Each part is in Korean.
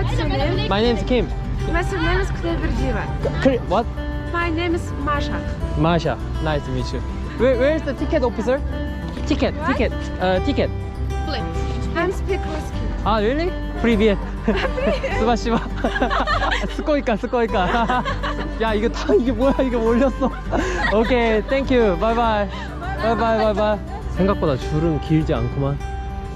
What's your name? My name is Kim. My surname is Kleverdiva. Kr- What? My name is Masha. Masha. Nice to meet you. Where, where's the ticket officer? Ticket, What? ticket, uh, ticket. I'm speak Ruski. 아, really? Привет. 스바시바. 스코이카, 스코이카. 야, 이거 다 이게 뭐야? 이게 올렸어. 오케이, 땡큐. 바이바이. 바이바이, 바이바이. 생각보다 줄은 길지 않구만.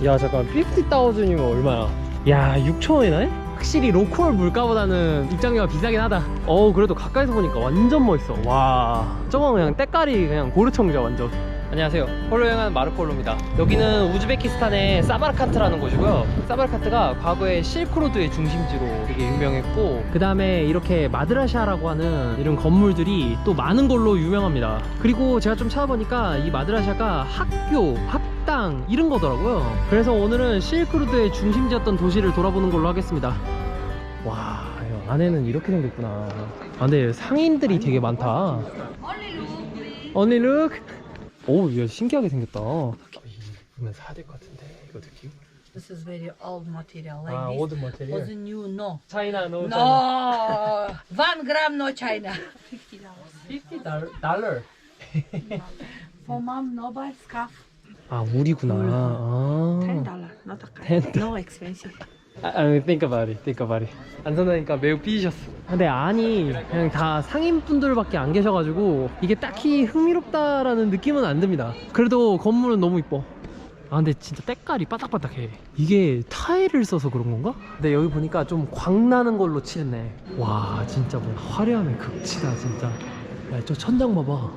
야, 잠깐. 50,000이면 얼마야? 야, 6,000원이네? 확실히 로컬 물가보다는 입장료가 비싸긴 하다. 어우, 그래도 가까이서 보니까 완전 멋있어. 와. 저건 그냥 때깔이 그냥 고르청자 완전. 안녕하세요. 홀로 여행하는 마르콜로입니다. 여기는 우즈베키스탄의 사바르칸트라는 곳이고요. 사바르칸트가 과거에 실크로드의 중심지로 되게 유명했고, 그 다음에 이렇게 마드라샤라고 하는 이런 건물들이 또 많은 걸로 유명합니다. 그리고 제가 좀 찾아보니까 이 마드라샤가 학교, 학 당 이런 거더라고요. 그래서 오늘은 실크로드의 중심지였던 도시를 돌아보는 걸로 하겠습니다. 와, 야, 안에는 이렇게 생겼구나. 아, 근데 상인들이 되게 많다. Only look. 오, 이거 신기하게 생겼다. 이거는 사야 될 것 같은데 이거 느낌? This is very old material like 아, this. 오드 머테리얼. Was new, no. 차이나 노. No, one gram, no China. 50 달러. For mom, no buy scarf. 아, 우리구나. 아. Ten dollar, not a Ten kind. No expensive. 아, 아, think about it, think about it. 안 산다니까 매우 삐지셨어. 근데 아니, 그냥 다 상인분들밖에 안 계셔가지고 이게 딱히 흥미롭다라는 느낌은 안 듭니다. 그래도 건물은 너무 이뻐. 아 근데 진짜 때깔이 바닥바닥해 이게 타일을 써서 그런 건가? 근데 여기 보니까 좀 광나는 걸로 칠했네 와 진짜 뭐 화려함의 극치다 진짜 야 저 천장 봐봐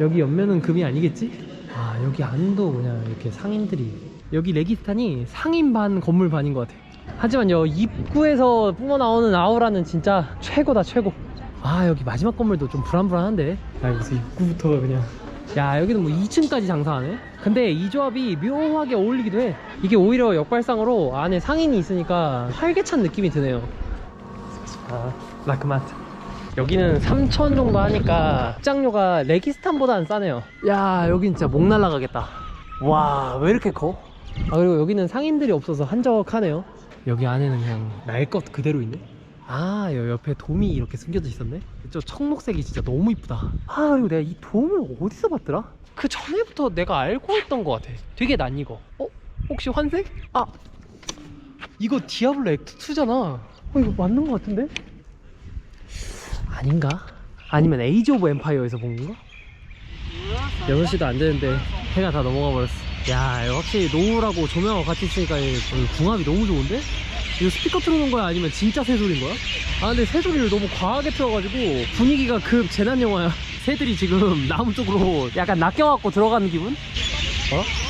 여기 옆면은 금이 아니겠지? 아 여기 안도 그냥 이렇게 상인들이. 여기 레기스탄이 상인 반 건물 반인 것 같아. 하지만 여 입구에서 뿜어나오는 아우라는 진짜 최고다 최고. 아 여기 마지막 건물도 좀 불안불안한데. 아 무슨 입구부터가 그냥. 야 여기는 뭐 2층까지 장사하네? 근데 이 조합이 묘하게 어울리기도 해. 이게 오히려 역발상으로 안에 상인이 있으니까 활기찬 느낌이 드네요. 아 라크마트 여기는 3천 정도 하니까 입장료가 레기스탄보다는 싸네요 야 여긴 진짜 목 날라가겠다 와 왜 이렇게 커? 아 그리고 여기는 상인들이 없어서 한적하네요 여기 안에는 그냥 날 것 그대로 있네 아, 여 옆에 돔이 이렇게 숨겨져 있었네? 저 청록색이 진짜 너무 이쁘다. 아, 그리고 내가 이 돔을 어디서 봤더라? 그 전에부터 내가 알고 있던 것 같아. 되게 난 이거. 어? 혹시 환색? 아! 이거 디아블로 액트 2잖아. 어, 이거 맞는 것 같은데? 아닌가? 아니면 에이지 오브 엠파이어에서 본 건가? 6시도 안 되는데 해가 다 넘어가 버렸어. 야, 이거 확실히 노을하고 조명하고 같이 있으니까 이 궁합이 너무 좋은데? 이거 스피커 틀어놓은 거야? 아니면 진짜 새소리인 거야? 아 근데 새소리를 너무 과하게 틀어가지고 분위기가 급 재난 영화야 새들이 지금 나무 쪽으로 약간 낚여갖고 들어가는 기분? 어?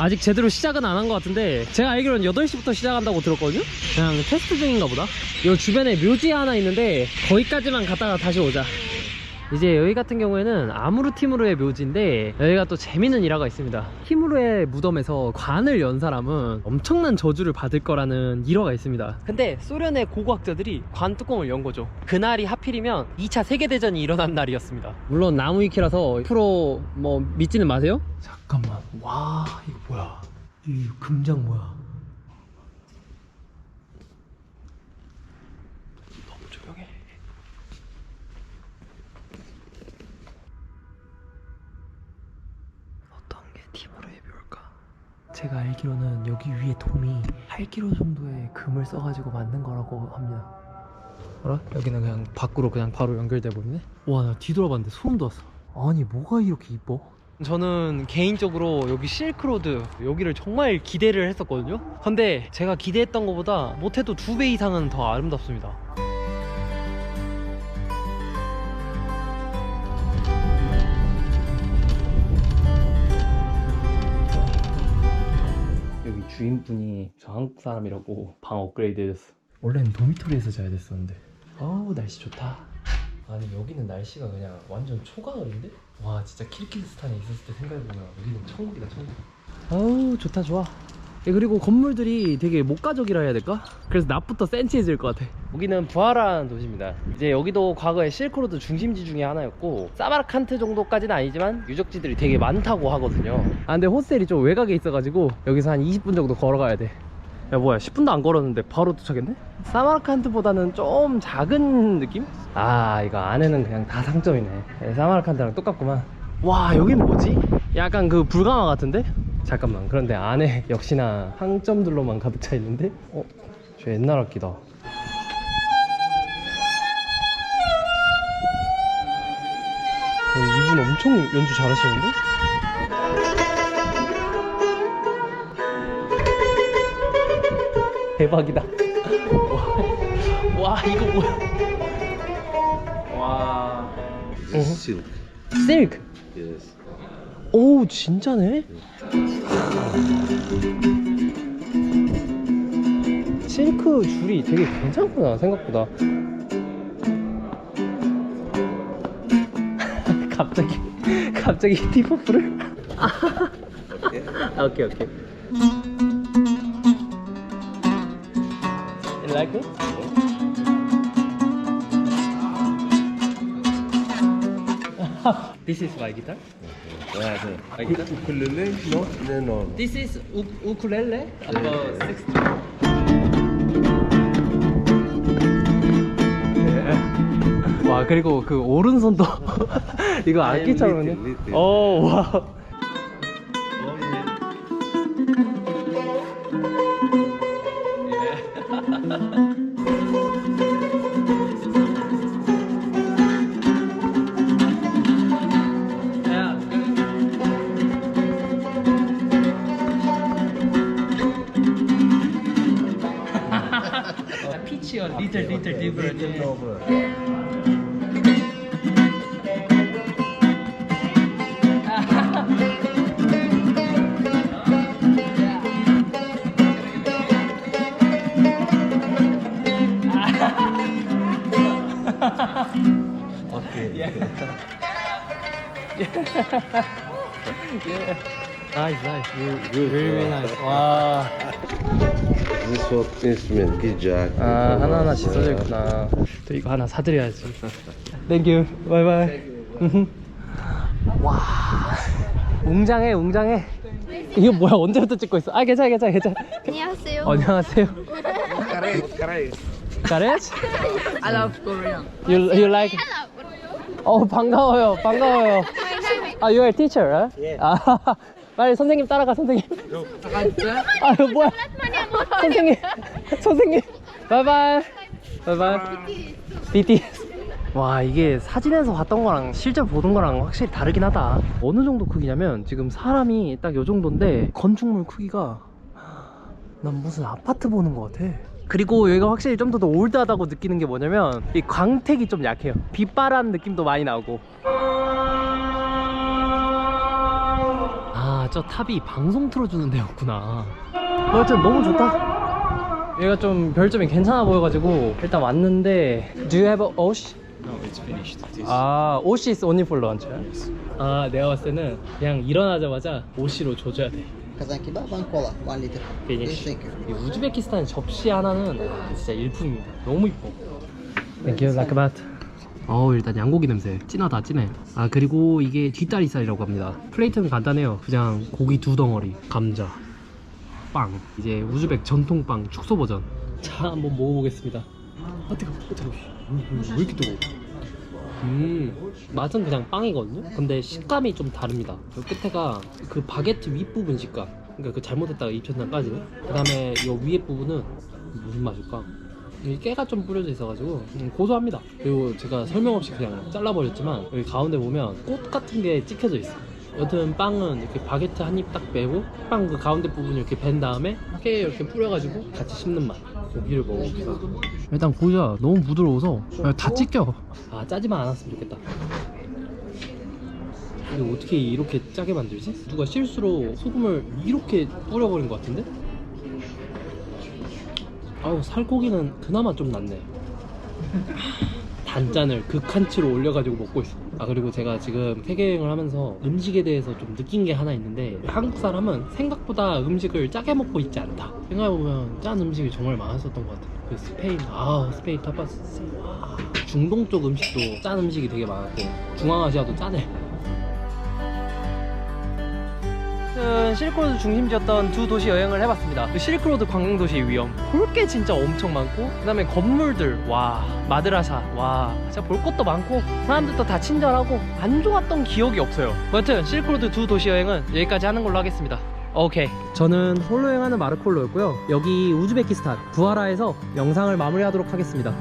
아직 제대로 시작은 안 한 것 같은데 제가 알기로는 8시부터 시작한다고 들었거든요? 그냥 테스트 중인가 보다 이 주변에 묘지 하나 있는데 거기까지만 갔다가 다시 오자 이제 여기 같은 경우에는 아무르 티무르의 묘지인데 여기가 또 재밌는 일화가 있습니다. 티무르의 무덤에서 관을 연 사람은 엄청난 저주를 받을 거라는 일화가 있습니다. 근데 소련의 고고학자들이 관 뚜껑을 연 거죠. 그날이 하필이면 2차 세계대전이 일어난 날이었습니다. 물론 나무 위키라서 프로 뭐 믿지는 마세요? 잠깐만. 와 이거 뭐야? 이 금장 뭐야 너무 조용해 어떤 게 티모르의 묘일까? 제가 알기로는 여기 위에 돔이 8kg 정도의 금을 써가지고 만든 거라고 합니다. 알아? 여기는 그냥 밖으로 그냥 바로 연결돼 버리네. 와 나 뒤돌아봤는데 소름 돋았어. 아니 뭐가 이렇게 이뻐? 저는 개인적으로 여기 실크로드 여기를 정말 기대를 했었거든요. 근데 제가 기대했던 것보다 못해도 두 배 이상은 더 아름답습니다. 주인분이 저 한국 사람이라고 방 업그레이드 해줬어. 원래는 도미토리에서 자야 됐었는데. 아우 날씨 좋다. 아니 여기는 날씨가 그냥 완전 초가을인데? 와 진짜 키르키스탄에 있었을 때 생각해보면 여기는 천국이다 천국. 아우 좋다 좋아 예, 그리고 건물들이 되게 목가적이라 해야 될까? 그래서 낮부터 센치해질 것 같아 여기는 부하라는 도시입니다 이제 여기도 과거에 실크로드 중심지 중에 하나였고 사마르칸트 정도까지는 아니지만 유적지들이 되게 많다고 하거든요 아 근데 호스텔이 좀 외곽에 있어가지고 여기서 한 20분 정도 걸어가야 돼야 뭐야 10분도 안 걸었는데 바로 도착했네? 사마르칸드보다는 좀 작은 느낌? 아 이거 안에는 그냥 다 상점이네 네, 사마르칸드랑 똑같구만 와 여긴 뭐지? 약간 그 불가마 같은데? 잠깐만 그런데 안에 역시나 상점들로만 가득 차 있는데? 어? 저 옛날 악기다 어, 이분 엄청 연주 잘하시는데? 대박이다. 와, 와 이거 뭐야? 와. Silk. Yes. 오, 진짜네. 실크 줄이 되게 괜찮구나 생각보다. 갑자기 갑자기 티퍼프를? 아, 오케이 오케이. You like it? This is my. Yeah, ukulele? No, no, no. This is u ukulele about 60. 와 그리고 그 오른손도 이거 악기처럼. 오 와. D30, 30 Okay. Yeah. yeah. Nice, nice. Really, really nice. Wow. What instrument, guitar. 아 하나하나씩 써져 있구나 또 이거 하나 사드려야지. 땡큐 바이바이 와. 웅장해 웅장해. 이거 뭐야? 언제부터 찍고 있어? 아 괜찮아 괜찮아 괜찮아. 안녕하세요. 어, 안녕하세요. 가레츠? I love Korean. You, you like 어 반가워요 반가워요. 아 you are teacher right? 아 빨리 선생님 따라가 선생님. 아 이거 뭐야? 선생님 선생님. 바이바이. 바이바이. BTS 와 이게 사진에서 봤던 거랑 실제 보던 거랑 확실히 다르긴 하다. 어느 정도 크기냐면 지금 사람이 딱 요 정도인데 건축물 크기가 난 무슨 아파트 보는 것 같아. 그리고 여기가 확실히 좀 더 올드하다고 느끼는 게 뭐냐면 이 광택이 좀 약해요. 빛바람 느낌도 많이 나고 저 탑이 방송 틀어주는 데였구나 하여튼 너무 좋다 얘가 좀 별점이 괜찮아 보여가지고 일단 왔는데 Do you have a osh? No, it's finished. It is. 아 오시 is only for lunch 아 내가 봤을 때는 그냥 일어나자마자 오시로 조져야 돼 one cola, one liter. Finish. 이 우즈베키스탄 접시 하나는 진짜 일품입니다. 너무 이뻐. Thank you, 라크바트. 어우 일단 양고기 냄새 진하다 진해. 아 그리고 이게 뒷다리살이라고 합니다. 플레이트는 간단해요. 그냥 고기 두 덩어리, 감자, 빵. 이제 우즈벡 전통 빵 축소 버전. 자 한번 먹어보겠습니다. 아 뜨거, 아 뜨거. 왜 이렇게 뜨거? 음 맛은 그냥 빵이거든요. 근데 식감이 좀 다릅니다. 요 끝에가 그 바게트 윗부분 식감. 그러니까 그 잘못했다가 입혔나까지는. 그다음에 요 위에 부분은 무슨 맛일까? 이 깨가 좀 뿌려져 있어가지고 음, 고소합니다. 그리고 제가 설명 없이 그냥 잘라버렸지만 여기 가운데 보면 꽃 같은 게 찍혀져 있어. 요 여튼 빵은 이렇게 바게트 한 입딱 빼고 빵 그 가운데 부분 이렇게 벤 다음에 깨 이렇게 뿌려가지고 같이 씹는 맛. 고기를 먹어봅시다. 일단 고기가 너무 부드러워서 다 찢겨. 아 짜지만 않았으면 좋겠다. 근데 어떻게 이렇게 짜게 만들지? 누가 실수로 소금을 이렇게 뿌려버린 것 같은데? 아우 살코기는 그나마 좀 낫네. 단짠을 극한치로 올려가지고 먹고 있어. 아 그리고 제가 지금 세계 여행을 하면서 음식에 대해서 좀 느낀 게 하나 있는데 한국 사람은 생각보다 음식을 짜게 먹고 있지 않다. 생각해보면 짠 음식이 정말 많았었던 것 같아요. 그 스페인 아 스페인 타파스 와 중동 쪽 음식도 짠 음식이 되게 많았고 중앙아시아도 짜네. 아무튼 실크로드 중심지였던 두 도시 여행을 해봤습니다. 그 실크로드 관광도시의 위험. 볼 게 진짜 엄청 많고, 그 다음에 건물들, 와, 마드라사, 와, 진짜 볼 것도 많고, 사람들도 다 친절하고, 안 좋았던 기억이 없어요. 여튼 실크로드 두 도시 여행은 여기까지 하는 걸로 하겠습니다. 오케이. 저는 홀로 여행하는 마르콜로였고요. 여기 우즈베키스탄, 부하라에서 영상을 마무리하도록 하겠습니다.